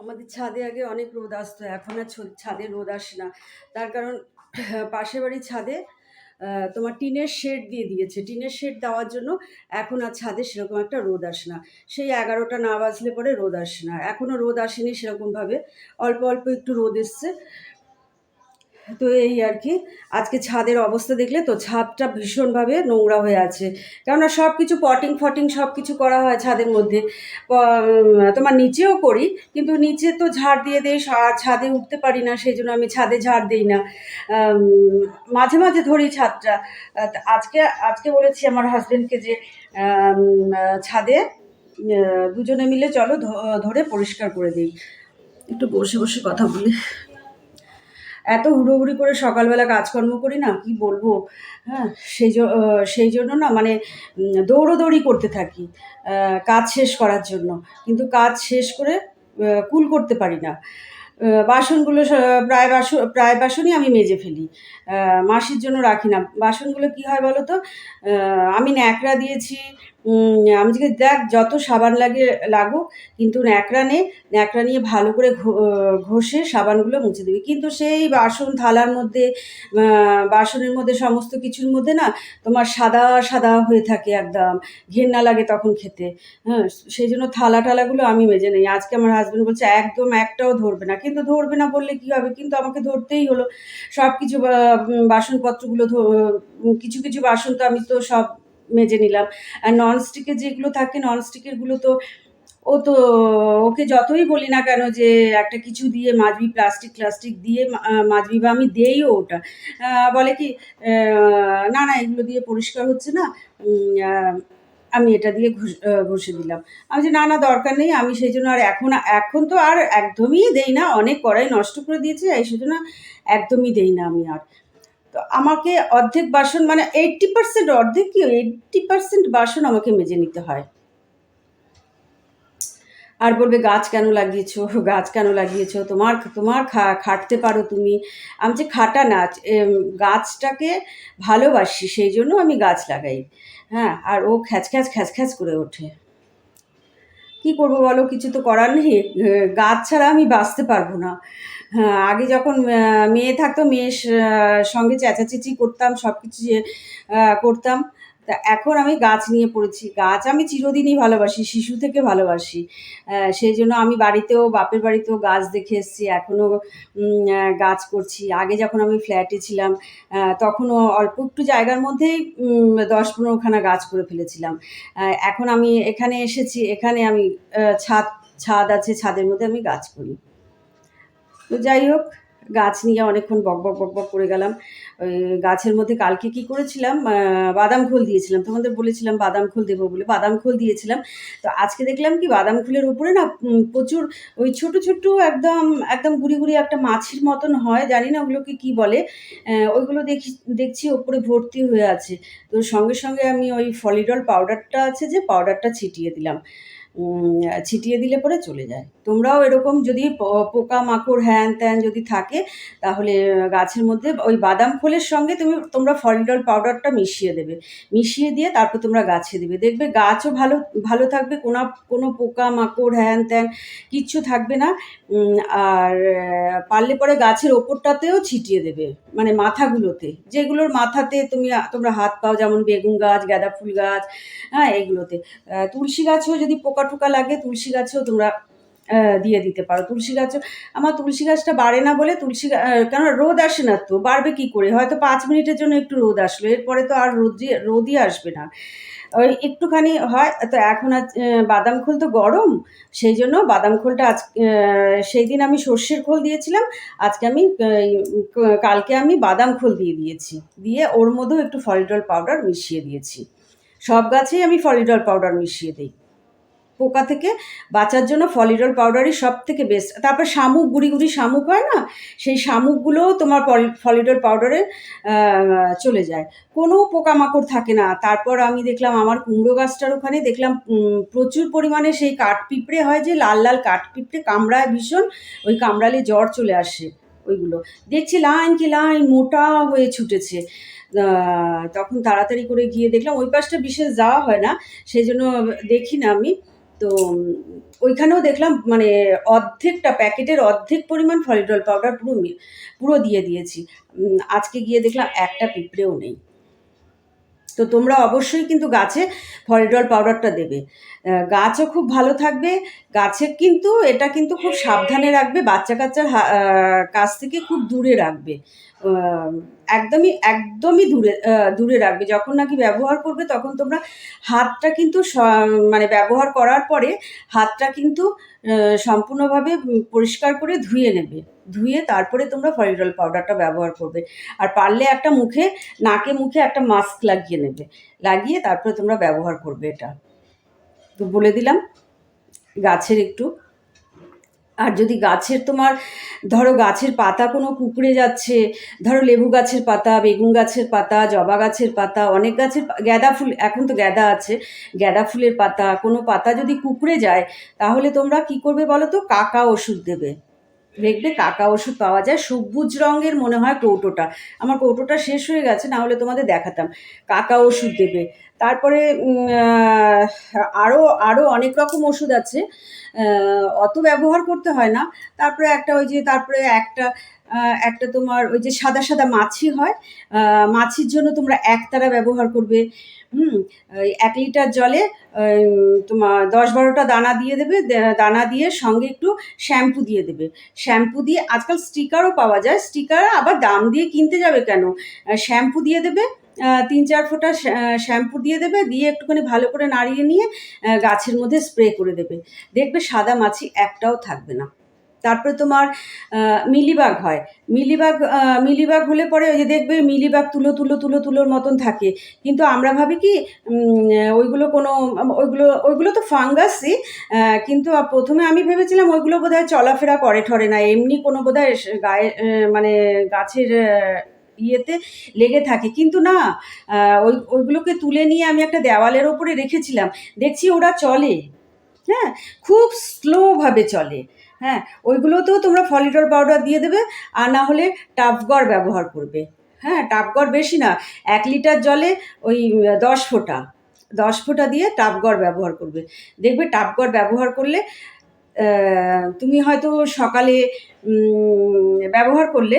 আমাদের ছাদে আগে অনেক রোদ আসতো, এখন আর ছাদে রোদ আসে না। তার কারণ, পাশের বাড়ির ছাদে তোমার টিনের শেড দিয়ে দিয়েছে। টিনের শেড দেওয়ার জন্য এখন আর ছাদে সেরকম একটা রোদ আসে না। সেই এগারোটা না বাজলে পরে রোদ আসে না। এখনও রোদ আসেনি সেরকমভাবে। অল্প অল্প একটু রোদ এসছে। তো এই আর কি। আজকে ছাদের অবস্থা দেখলে তো ছাদটা ভীষণভাবে নোংরা হয়ে আছে। কেননা সব কিছু পটিং ফটিং সব কিছু করা হয় ছাদের মধ্যে। তোমার নিচেও করি, কিন্তু নিচে তো ঝাড় দিয়ে দেই আর ছাদে উঠতে পারি না সেই জন্য আমি ছাদে ঝাড় দিই না। মাঝে মাঝে ধরি ছাদটা। আজকে আজকে বলেছি আমার হাজবেন্ডকে যে ছাদে দুজনে মিলে চলো ধরে পরিষ্কার করে দিই। একটু বসে বসে কথা বলি। এত হুড়োহুড়ি করে সকালবেলা কাজকর্ম করি না, কি বলব? হ্যাঁ সেই সেই জন্য না মানে দৌড়োদৌড়ি করতে থাকি কাজ শেষ করার জন্য। কিন্তু কাজ শেষ করে কুল করতে পারি না। বাসনগুলো প্রায় বাসন প্রায় বাসনই আমি মেজে ফেলি। মাসির জন্য রাখি না। বাসনগুলো কি হয় বলো তো আমি ন্যাকড়া দিয়েছি আমি যে দেখ, যত সাবান লাগে, লাগুক, কিন্তু ন্যাকড়া নে ন্যাকড়া নিয়ে ভালো করে ঘষে সাবানগুলো মুছে দিবি। কিন্তু সেই বাসন থালার মধ্যে বাসনের মধ্যে সমস্ত কিছুর মধ্যে না, তোমার সাদা সাদা হয়ে থাকে একদম। ঘেন্না লাগে তখন খেতে। হ্যাঁ সেই জন্য থালা টালাগুলো আমি মেজে নেই। আজকে আমার হাজবেন্ড বলছে, একদম একটাও ধরবে না। কিন্তু ধরবে না বললে কি হবে? কিন্তু আমাকে ধরতেই হলো। সব কিছু বাসনপত্রগুলো কিছু কিছু বাসন তো আমি তো সব মেজে নিলাম। আর ননস্টিকের যেগুলো থাকে ননস্টিকেরগুলো তো ও তো, ওকে যতই বলি না কেন যে একটা কিছু দিয়ে মাজবি প্লাস্টিক প্লাস্টিক দিয়ে মাজবি বা আমি দেইও ওটা। বলে কি না না, এগুলো দিয়ে পরিষ্কার হচ্ছে না আমি এটা দিয়ে ঘষ- ঘষে দিলাম। আমি যে না না, দরকার নেই, আমি সেই জন্য আর এখন এখন তো আর একদমই দেই না, অনেক কড়াই নষ্ট করে দিয়েছে, এই সেজন্য একদমই দেই না আমি আর। তো আমাকে অর্ধেক বাসন মানে এইট্টি পার্সেন্ট অর্ধেক কি এইট্টি পার্সেন্ট বাসন আমাকে মেজে নিতে হয়। আর বলবে, গাছ কেন লাগিয়েছো? গাছ কেন লাগিয়েছো? তোমার তোমার খা- খাটতে পারো তুমি। আমি যে খাটা নাচ গাছটাকে ভালোবাসি, সেই জন্য আমি গাছ লাগাই। হ্যাঁ আর ও খ্যাচ খ্যাচ খ্যাচ খ্যাচ করে ওঠে। কি করব বলো? কিছু তো করার নেই। গাছ ছাড়া আমি বাঁচতে পারব না। হ্যাঁ আগে যখন মেয়ে থাকতো, মেয়ের সঙ্গে চেঁচাচেঁচি করতাম সব কিছু করতাম। তা এখন আমি গাছ নিয়ে পড়েছি। গাছ আমি চিরদিনই ভালোবাসি, শিশু থেকে ভালোবাসি। সেই জন্য আমি বাড়িতেও, বাপের বাড়িতেও গাছ দেখে এসেছি এখনও গাছ করছি। আগে যখন আমি ফ্ল্যাটে ছিলাম তখনও অল্প একটু জায়গার মধ্যেই দশ পনেরোখানা গাছ করে ফেলেছিলাম। এখন আমি এখানে এসেছি, এখানে আমি ছাদ ছাদ আছে, ছাদের মধ্যে আমি গাছ করি। তো যাই হোক গাছ নিয়ে অনেকক্ষণ বক বক বক বক করে গেলাম। গাছের মধ্যে কালকে কি করেছিলাম? বাদাম খোল দিয়েছিলাম। তোমাদের বলেছিলাম বাদাম খোল দেবো বলে। বাদাম খোল দিয়েছিলাম। তো আজকে দেখলাম কি বাদাম খোলের উপরে না প্রচুর ওই ছোট ছোট একদম একদম গুড়ি গুড়ি একটা মাছির মতন হয়। জানি না ওগুলোকে কি বলে। ওইগুলো দেখি, দেখছি ওপরে ভর্তি হয়ে আছে। তো সঙ্গে সঙ্গে আমি ওই ফলিডল পাউডারটা আছে যে, পাউডারটা ছিটিয়ে দিলাম। ছিটিয়ে দিলে পরে চলে যায়। তোমরাও এরকম যদি পোকা মাকড় হ্যান ত্যান যদি থাকে তাহলে গাছের মধ্যে ওই বাদাম খোলের সঙ্গে তুমি তোমরা ফলিডল পাউডারটা মিশিয়ে দেবে। মিশিয়ে দিয়ে তারপর তোমরা গাছে দেবে। দেখবে গাছও ভালো ভালো থাকবে কোনো কোনো পোকা মাকড় হ্যান ত্যান কিচ্ছু থাকবে না। আর পারলে পরে গাছের ওপরটাতেও ছিটিয়ে দেবে মানে মাথাগুলোতে। যেগুলোর মাথাতে তুমি তোমরা হাত পাও যেমন বেগুন গাছ গাঁদা ফুল গাছ হ্যাঁ এইগুলোতে আহ, তুলসী গাছেও যদি পোকা টোকা লাগে, তুলসী গাছেও তোমরা দিয়ে দিতে পারো। তুলসী গাছও আমার তুলসী গাছটা বাড়ে না বলে তুলসী কেন রোদ আসে না তো, বাড়বে কি করে? হয়তো পাঁচ মিনিটের জন্য একটু রোদ আসলো, এরপরে তো আর রোদ রোদই আসবে না। ওই একটুখানি হয়, তো এখন আজ বাদাম খোল তো গরম, সেই জন্য বাদাম খোলটা আজ সেই দিন আমি সর্ষের খোল দিয়েছিলাম, আজকে আমি কালকে আমি বাদাম খোল দিয়ে দিয়েছি। দিয়ে ওর মধ্যেও একটু ফলিডল পাউডার মিশিয়ে দিয়েছি। সব গাছেই আমি ফলিডল পাউডার মিশিয়ে দিই। পোকা থেকে বাঁচার জন্য ফলিডল পাউডারই সব থেকে বেস্ট তারপর শামুক, গুড়ি গুড়ি শামুক হয় না? সেই শামুকগুলোও তোমার ফলিডল পাউডারে চলে যায়। কোনো পোকামাকড় থাকে না। তারপর আমি দেখলাম আমার কুমড়ো গাছটার ওখানে দেখলাম প্রচুর পরিমাণে সেই কাঠ পিঁপড়ে হয় যে লাল লাল কাঠ পিঁপড়ে কামড়ায় ভীষণ, ওই কামড়ালে জ্বর চলে আসে ওইগুলো। দেখছি লাইন কি লাইন মোটা হয়ে ছুটেছে। তখন তাড়াতাড়ি করে গিয়ে দেখলাম ওই পাশটা বিশেষ যাওয়া হয় না। সেই জন্য দেখি না আমি। তো ওইখানেও দেখলাম মানে অর্ধেকটা প্যাকেটের অর্ধেক পরিমাণ ফলিডল পাউডার পুরো পুরো দিয়ে দিয়েছি। আজকে গিয়ে দেখলাম একটা পিঁপড়েও নেই। তো তোমরা অবশ্যই কিন্তু গাছে ফলিডল পাউডারটা দেবে। গাছও খুব ভালো থাকবে, গাছে কিন্তু, এটা কিন্তু খুব সাবধানে রাখবে, বাচ্চা কাচ্চার কাছ থেকে খুব দূরে রাখবে। একদমই একদমই দূরে দূরে রাখবে। যখন নাকি ব্যবহার করবে, তখন তোমরা হাতটা কিন্তু মানে ব্যবহার করার পরে হাতটা কিন্তু সম্পূর্ণভাবে পরিষ্কার করে ধুয়ে নেবে। ধুয়ে তারপরে তোমরা ফলিডল পাউডারটা ব্যবহার করবে। আর পারলে একটা মুখে, নাকে মুখে একটা মাস্ক লাগিয়ে নেবে। লাগিয়ে তারপরে তোমরা ব্যবহার করবে এটা। তো বলে দিলাম, গাছের একটু আর যদি গাছের তোমার, ধরো গাছের পাতা কোনো কুকড়ে যাচ্ছে, ধরো লেবু গাছের পাতা, বেগুন গাছের পাতা, জবা গাছের পাতা, অনেক গাছের গাঁদা ফুল, এখন তো গাঁদা আছে গাঁদা ফুলের পাতা, কোনো পাতা যদি কুকড়ে যায়, তাহলে তোমরা কি করবে বলো তো? কাকা ওষুধ দেবে। দেখবে কাকা ওষুধ পাওয়া যায়, সবুজ রঙের মনে হয় কৌটোটা। আমার কৌটোটা শেষ হয়ে গেছে না হলে তোমাদের দেখাতাম। কাকা ওষুধ দেবে। তারপরে আরও আরও অনেক রকম ওষুধ আছে। অত ব্যবহার করতে হয় না। তারপরে একটা ওই যে, তারপরে একটা একটা তোমার ওই যে সাদা সাদা মাছি হয়। মাছির জন্য তোমরা একতারা ব্যবহার করবে। হুম এক লিটার জলে তোমার দশ বারোটা দানা দিয়ে দেবে। দানা দিয়ে সঙ্গে একটু শ্যাম্পু দিয়ে দেবে। শ্যাম্পু দিয়ে আজকাল স্টিকারও পাওয়া যায়। স্টিকার আবার দাম দিয়ে কিনতে যাবে কেন? শ্যাম্পু দিয়ে দেবে। তিন চার ফোঁটা শ্যাম্পু দিয়ে দেবে, দিয়ে একটুখানি ভালো করে নাড়িয়ে নিয়ে গাছের মধ্যে স্প্রে করে দেবে। দেখবে সাদা মাছি একটাও থাকবে না। তারপরে তোমার মিলিবাগ হয়। মিলিবাগ মিলিবাগ হলে পরে ওই যে দেখবে মিলিবাগ তুলো তুলো তুলো, তুলোর মতন থাকে। কিন্তু আমরা ভাবি কি ওইগুলো কোনো, ওইগুলো ওইগুলো তো ফাঙ্গাসই কিন্তু প্রথমে আমি ভেবেছিলাম ওইগুলো বোধহয় চলাফেরা করে ঠরে না। এমনি কোনো বোধহয় গায়ে মানে গাছের ইয়েতে লেগে থাকে। কিন্তু না ওই, ওইগুলোকে তুলে নিয়ে আমি একটা দেওয়ালের ওপরে রেখেছিলাম। দেখছি ওরা চলে। হ্যাঁ খুব স্লোভাবে চলে। হ্যাঁ ওইগুলোতেও তোমরা ফলিডর পাউডার দিয়ে দেবে, আর না হলে টাপগড় ব্যবহার করবে। হ্যাঁ টাপগড় বেশি না, এক লিটার জলে ওই দশ ফোঁটা। দশ ফোঁটা দিয়ে টাপগড় ব্যবহার করবে। দেখবে টাপগড় ব্যবহার করলে তুমি হয়তো সকালে ব্যবহার করলে,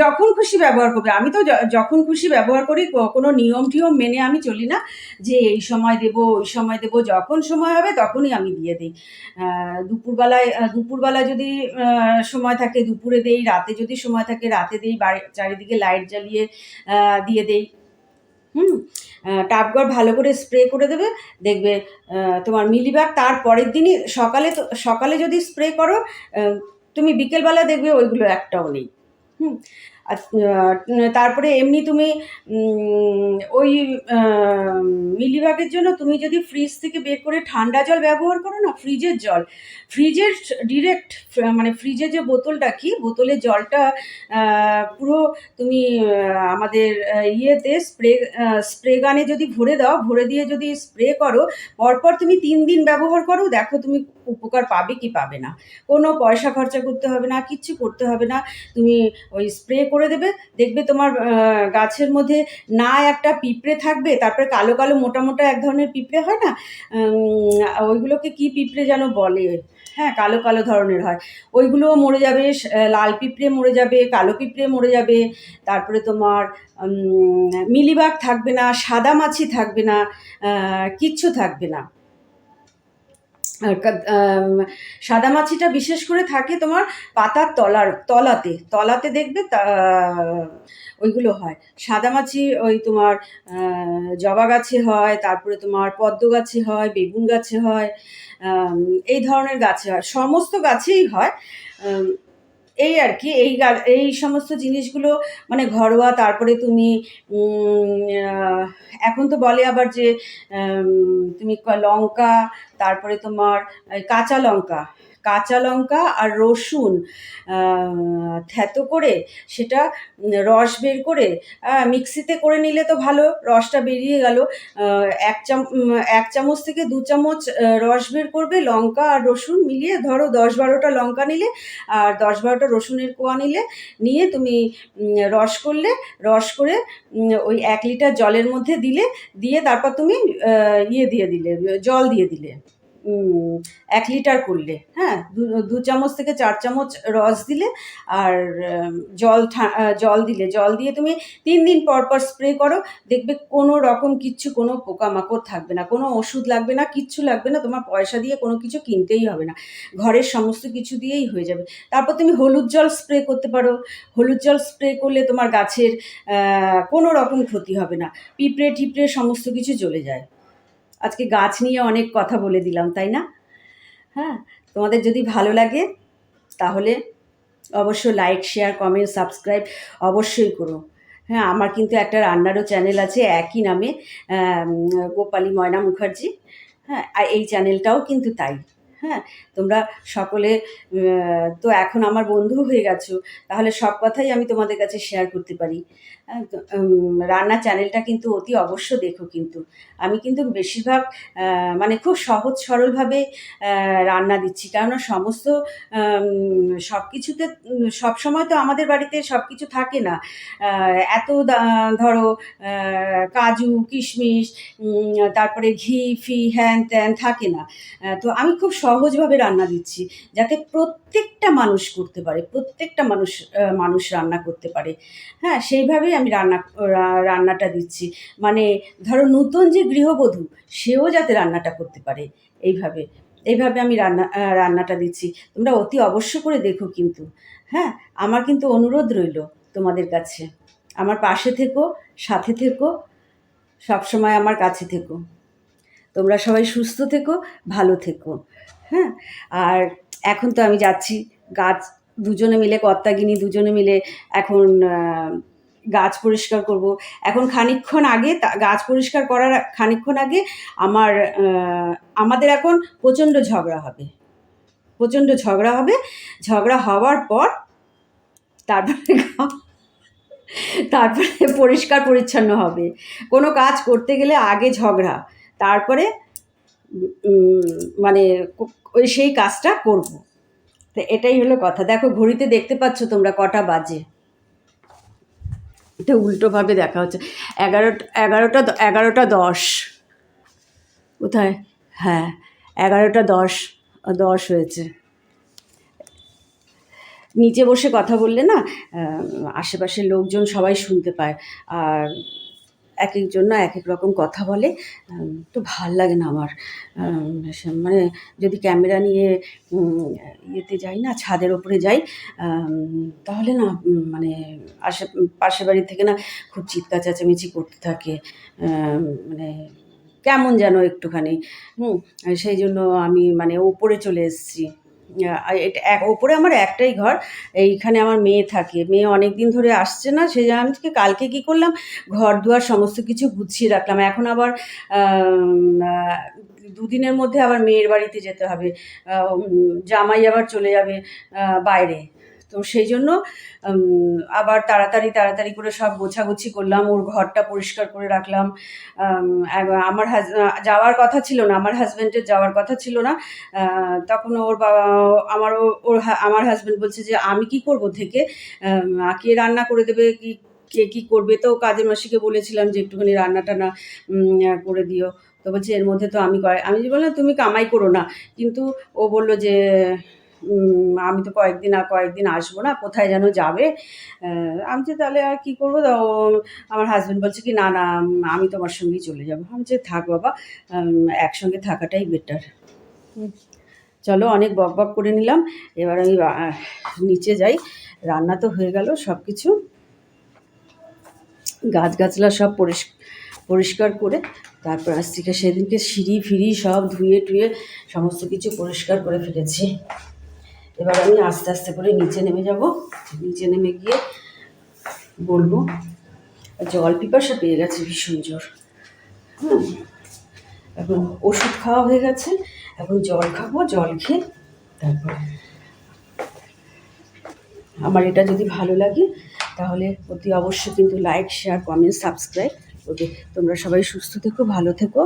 যখন খুশি ব্যবহার করবে। আমি তো যখন খুশি ব্যবহার করি কোনো নিয়ম টিয়ম মেনে আমি চলি না যে এই সময় দেব, ওই সময় দেব। যখন সময় হবে, তখনই আমি দিয়ে দিই। দুপুরবেলায় দুপুরবেলা যদি সময় থাকে, দুপুরে দেই, রাতে যদি সময় থাকে, রাতে দেই, বাড়ি, চারিদিকে লাইট জ্বালিয়ে দিয়ে দেই। হুম? টাপগড় ভালো করে স্প্রে করে দেবে, দেখবে তোমার মিলিবাগ তার পরের দিনই সকালে তো, সকালে যদি স্প্রে করো তুমি বিকেলবেলা দেখবে ওইগুলো একটাও নেই। হুম? তারপরে এমনি তুমি ওই মিলিবাগের জন্য তুমি যদি ফ্রিজ থেকে বের করে ঠান্ডা জল ব্যবহার করো না ফ্রিজের জল ফ্রিজের ডিরেক্ট মানে ফ্রিজের যে বোতলটা কি, বোতলের জলটা পুরো তুমি আমাদের ইয়েতে স্প্রে স্প্রে গানে যদি ভরে দাও, ভরে দিয়ে যদি স্প্রে করো, পরপর তুমি তিন দিন ব্যবহার করো, দেখো তুমি উপকার পাবে কি পাবে না। কোনো পয়সা খরচা করতে হবে না, কিচ্ছু করতে হবে না। তুমি ওই স্প্রে করে দেবে, দেখবে তোমার গাছের মধ্যে না একটা পিঁপড়ে থাকবে, তারপরে কালো কালো মোটা মোটা এক ধরনের পিঁপড়ে হয় না? ওইগুলোকে কি পিঁপড়ে যেন বলে? হ্যাঁ কালো কালো ধরনের হয়। ওইগুলোও মরে যাবে লাল পিঁপড়ে মরে যাবে, কালো পিঁপড়ে মরে যাবে, তারপরে তোমার মিলিবাগ থাকবে না, সাদা মাছি থাকবে না কিচ্ছু থাকবে না। সাদা মাছিটা বিশেষ করে থাকে তোমার পাতার তলার, তলাতে তলাতে দেখবে তা, ওইগুলো হয়। সাদা মাছি ওই তোমার জবা গাছে হয়, তারপরে তোমার পদ্ম গাছে হয়, বেগুন গাছে হয় এই ধরনের গাছে হয়। সমস্ত গাছেই হয়। এই আর কি, এই এই সমস্ত জিনিসগুলো মানে ঘরোয়া, তারপরে তুমি এখন তো বলে আবার যে তুমি লঙ্কা, তারপরে তোমার কাঁচা লঙ্কা কাঁচা লঙ্কা আর রসুন থ্যাতো করে সেটা রস বের করে মিক্সিতে করে নিলে তো ভালো, রসটা বেরিয়ে গেল। এক চাম এক চামচ থেকে দু চামচ রস বের করবে, লঙ্কা আর রসুন মিলিয়ে ধরো দশ বারোটা লঙ্কা নিলে, আর দশ বারোটা রসুনের কোয়া নিলে, নিয়ে তুমি রস করলে, রস করে ওই এক লিটার জলের মধ্যে দিলে, দিয়ে তারপর তুমি ইয়ে দিয়ে দিলে, জল দিয়ে দিলে। এক লিটার করলে হ্যাঁ? দু- চামচ থেকে চার চামচ রস দিলে আর জল জল দিলে। জল দিয়ে তুমি তিন দিন পর পর স্প্রে করো, দেখবে কোনো রকম কিচ্ছু, কোনো পোকামাকড় থাকবে না। কোনো ওষুধ লাগবে না, কিচ্ছু লাগবে না, তোমার পয়সা দিয়ে কোনো কিছু কিনতেই হবে না। ঘরের সমস্ত কিছু দিয়েই হয়ে যাবে। তারপর তুমি হলুদ জল স্প্রে করতে পারো। হলুদ জল স্প্রে করলে তোমার গাছের কোনো রকম ক্ষতি হবে না। পিঁপড়ে টিপড়ে সমস্ত কিছু চলে যায়। আজকে গাছ নিয়ে অনেক কথা বলে দিলাম, তাই না? হ্যাঁ তোমাদের যদি ভালো লাগে তাহলে অবশ্য লাইক শেয়ার কমেন্ট সাবস্ক্রাইব অবশ্যই করো। হ্যাঁ আমার কিন্তু একটা রান্নারও চ্যানেল আছে একই নামে গোপালী ময়না মুখার্জি। হ্যাঁ আর এই চ্যানেলটাও কিন্তু তাই। হ্যাঁ? তোমরা সকলে তো এখন আমার বন্ধু হয়ে গেছো, তাহলে সব কথাই আমি তোমাদের কাছে শেয়ার করতে পারি। রান্নার চ্যানেলটা কিন্তু অতি অবশ্য দেখো কিন্তু। আমি কিন্তু বেশিরভাগ মানে খুব সহজ সরলভাবে রান্না দিচ্ছি। কেননা সমস্ত সব কিছুতে সব সময় তো আমাদের বাড়িতে সব কিছু থাকে না। এত ধরো কাজু, কিশমিশ তারপরে ঘি, ফি, হ্যান ত্যান থাকে না। তো আমি খুব সহজভাবে রান্না দিচ্ছি, যাতে প্রত্যেকটা মানুষ করতে পারে, প্রত্যেকটা মানুষ মানুষ রান্না করতে পারে। হ্যাঁ সেইভাবেই আমি রান্না রান্নাটা দিচ্ছি। মানে ধরো নতুন যে গৃহবধূ, সেও যাতে রান্নাটা করতে পারে, এইভাবে। এইভাবে আমি রান্না রান্নাটা দিচ্ছি। তোমরা অতি অবশ্য করে দেখো কিন্তু। হ্যাঁ আমার কিন্তু অনুরোধ রইল তোমাদের কাছে। আমার পাশে থেকো, সাথে থেকো, সবসময় আমার কাছে থেকো। তোমরা সবাই সুস্থ থেকো, ভালো থেকো। হ্যাঁ আর এখন তো আমি যাচ্ছি। গাছ দুজনে মিলে, কর্তাগিনী দুজনে মিলে এখন গাছ পরিষ্কার করব। এখন খানিকক্ষণ আগে গাছ পরিষ্কার করার খানিকক্ষণ আগে আমার আমাদের এখন প্রচণ্ড ঝগড়া হবে। প্রচণ্ড ঝগড়া হবে। ঝগড়া হওয়ার পর তারপরে তারপরে পরিষ্কার পরিচ্ছন্ন হবে। কোনো কাজ করতে গেলে আগে ঝগড়া, তারপরে মানে ওই সেই কাজটা করব। তো এটাই হলো কথা। দেখো, ঘড়িতে দেখতে পাচ্ছ তোমরা কটা বাজে। এটা উল্টোভাবে দেখা হচ্ছে। এগারোটা এগারোটা এগারোটা দশ। কোথায়? হ্যাঁ এগারোটা দশ দশ হয়েছে। নিচে বসে কথা বললে না আশেপাশের লোকজন সবাই শুনতে পায়। আর এক একজন না এক এক রকম কথা বলে তো ভালো লাগে না আমার। মানে যদি ক্যামেরা নিয়ে ইয়েতে যাই না, ছাদের ওপরে যাই তাহলে না মানে আশে পাশের বাড়ি থেকে না খুব চিৎকার চেঁচামেচি করতে থাকে। মানে কেমন যেন একটুখানি। হুম, সেই জন্য আমি মানে ওপরে চলে এসেছি। এটা এক, ওপরে আমার একটাই ঘর, এইখানে আমার মেয়ে থাকে। মেয়ে অনেক দিন ধরে আসছে না সেই জন্য আমি কালকে কী করলাম, ঘর দুয়ার সমস্ত কিছু গুছিয়ে রাখলাম। এখন আবার দুদিনের মধ্যে আবার মেয়ের বাড়িতে যেতে হবে। জামাই আবার চলে যাবে বাইরে। তো সেই জন্য আবার তাড়াতাড়ি তাড়াতাড়ি করে সব গোছাগুছি করলাম, ওর ঘরটা পরিষ্কার করে রাখলাম। আমার হাজ যাওয়ার কথা ছিল না, আমার হাজব্যান্ডের যাওয়ার কথা ছিল না। তখন ওর বাবা আমার ওর আমার হাজব্যান্ড বলছে যে, আমি কি করব থেকে? কে রান্না করে দেবে কি, কে কী করবে? তো কাজের মাসিকে বলেছিলাম যে, একটুখানি রান্না টানা করে দিও। তো বলছে, এর মধ্যে তো আমি কয়, আমি বললাম, তুমি কামাই করো না। কিন্তু ও বলল যে আমি তো কয়েকদিন আর কয়েকদিন আসব না, কোথায় যেন যাবে। আমি যে তাহলে আর কী করব? তো, আমার হাজব্যান্ড বলছে কি, না না, আমি তোমার সঙ্গেই চলে যাব। আমি যে থাক বাবা একসঙ্গে থাকাটাই বেটার চলো, অনেক বক বক করে নিলাম। এবার আমি নিচে যাই। রান্না তো হয়ে গেল সব কিছু গাছগাছলা সব পরিষ্, পরিষ্কার করে তারপর আজ থেকে সেদিনকে সিঁড়ি ফিরি সব ধুয়ে টুয়ে সমস্ত কিছু পরিষ্কার করে ফেলেছি। এবার আমি আস্তে আস্তে করে নিচে নেমে যাব। নিচে নেমে গিয়ে বলব, জল পিপাসা পেয়ে গেছে ভীষণ জোর হুম। এখন ওষুধ খাওয়া হয়ে গেছে, এখন জল খাব, জল খেয়ে তারপর আমার এটা যদি ভালো লাগে, তাহলে অতি অবশ্যই কিন্তু like share comment subscribe okay তোমরা সবাই সুস্থ থেকো, ভালো থেকো।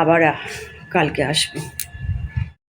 আবার কালকে আসবে।